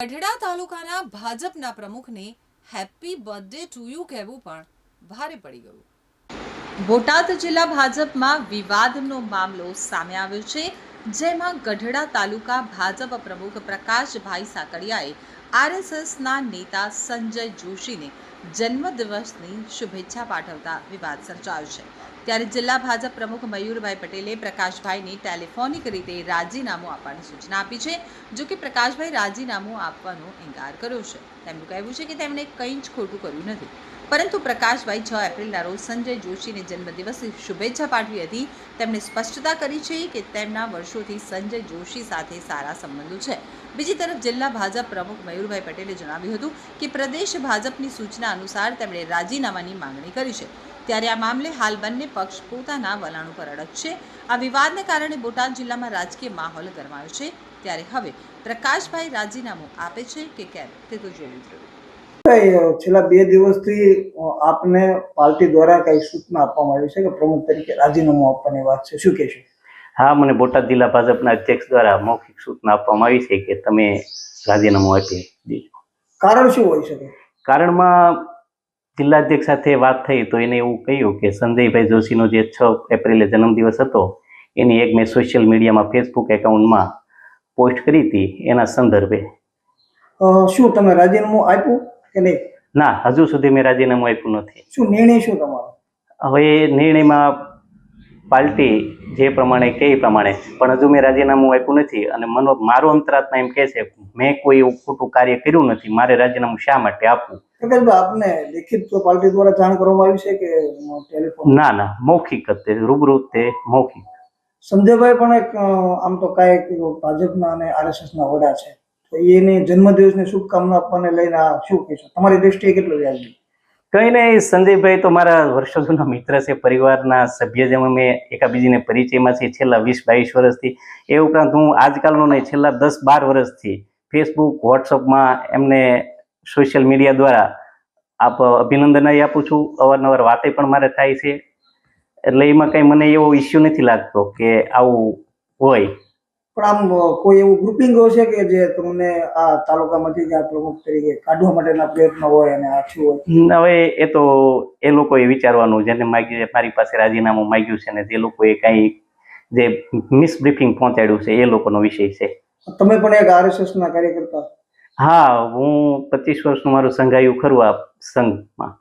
ગઢડા તાલુકાના ભાજપના પ્રમુખને હેપી બર્થડે ટુ યુ કહેવું પણ ભારે પડી ગયું. બોટાદ જિલ્લા ભાજપમાં વિવાદનો મામલો સામે આવ્યો છે, જેમાં ગઢડા તાલુકા ભાજપ પ્રમુખ પ્રકાશભાઈ સાકડિયાએ આરએસએસના નેતા સંજય જોશીને જન્મદિવસની શુભેચ્છા પાઠવતા વિવાદ સર્જાયો છે. ત્યારે જિલ્લા ભાજપ પ્રમુખ મયુરભાઈ પટેલે પ્રકાશભાઈને ટેલિફોનિક રીતે રાજીનામું આપવાની સૂચના આપી છે, જો કે પ્રકાશભાઈ રાજીનામું આપવાનો ઇનકાર કર્યો છે. તેમનું કહેવું છે કે તેમણે કંઈ જ ખોટું કર્યું નથી. પરંતુ પ્રકાશભાઈ છ એપ્રિલના રોજ સંજય જોશીને જન્મદિવસની શુભેચ્છા પાઠવી હતી. તેમણે સ્પષ્ટતા કરી છે કે તેમના વર્ષોથી સંજય જોશી સાથે સારા સંબંધો છે. બીજી તરફ જિલ્લા ભાજપ પ્રમુખ મયુરભાઈ પટેલે જણાવ્યું હતું કે પ્રદેશ ભાજપની સૂચના અનુસાર તેમણે રાજીનામાની માંગણી કરી છે. ત્યારે આ મામલે હાલ બંને પક્ષ પોતાના વલણ ઉપર અડગ છે. આ વિવાદને કારણે બોટાદ જિલ્લામાં રાજકીય માહોલ ગરમાયો છે. ત્યારે હવે પ્રકાશભાઈ રાજીનામું આપે છે કે કેમ તે તો જોવું જ કઈ છેલ્લા બે દિવસથી આપને પાર્ટી દ્વારા કઈ સૂચના આપવામાં આવી છે કે પ્રમુખ તરીકે રાજીનામું આપવાની વાત છે? શું કહેશો? હા મને બોટાદ જિલ્લા ભાજપના અધ્યક્ષ દ્વારા મૌખિક સૂચના આપવામાં આવી છે કે તમે રાજીનામું આપી દેજો. કારણ શું હોઈ શકે? કારણમાં જિલ્લા અધ્યક્ષ સાથે વાત થઈ તો એને એવું કહ્યું કે સંજયભાઈ જોશીનો જે છ એપ્રિલે જન્મદિવસ હતો એની એક મેં સોશિયલ મીડિયામાં ફેસબુક એકાઉન્ટમાં પોસ્ટ કરી હતી એના સંદર્ભે. શું તમે રાજીનામું આપ્યું? કે નહીં? ના હજુ સુધી મેં રાજીનામું આપ્યું નથી. શું નિર્ણય શું તમારો? હવે નિર્ણયમાં પાર્ટી જે પ્રમાણે કે એ પ્રમાણે. પણ હજુ મેં રાજીનામું આપ્યું નથી અને મનો મારો અંતરાત્મા એમ કહે છે મેં કોઈ એવું ખોટું કાર્ય કર્યું નથી મારે રાજીનામું શા માટે આપવું? આપને લેખિત પાર્ટી દ્વારા જાણ કરવામાં આવી છે કે ટેલિફોન? ના ના મૌખિક તે રૂબરૂ તે મૌખિક. સંજયભાઈ પણ એક આમ તો કાંઈક ભાજપના અને આરએસએસ ના વડા છે. એની જન્મદિવસની શુભકામના આપવાને લઈને શું કહેશો? તમારી દ્રષ્ટિએ કેટલું વ્યાજબી કઈ નહીં સંજયભાઈ તો મારા વર્ષો જૂના મિત્ર છે, પરિવારના સભ્ય જેમ અમે એકાબીજીને પરિચયમાં છીએ. છેલ્લા વીસ, બાવીસ વર્ષથી. એ ઉપરાંત હું આજકાલનો નહીં, છેલ્લા દસ, બાર વર્ષથી ફેસબુક વોટ્સઅપમાં એમને સોશિયલ મીડિયા દ્વારા આપ અભિનંદન આપું છું. અવારનવાર વાતે પણ મારે થાય છે. એટલે એમાં કંઈ મને એવો ઇસ્યુ નથી લાગતો કે આવું હોય. પણ આમ કોઈ એવું ગ્રુપિંગ હશે કે જે તમને આ તાલુકામાંથી જ આ પ્રમુખ તરીકે કાઢવા માટેના પ્રયત્ન હોય અને આ થયું હોય હવે એ તો એ લોકોએ વિચારવાનું જેને માગ્યું મારી પાસે રાજીનામું માગ્યું છે ને જે લોકોએ કાંઈ જે મિસબ્રીફિંગ પહોંચાડ્યું છે એ લોકોનો વિષય છે. તમે પણ એક આરએસએસના કાર્યકર્તા? હા હું પચીસ વર્ષનું મારું સંઘાયું ખરું આ સંઘમાં.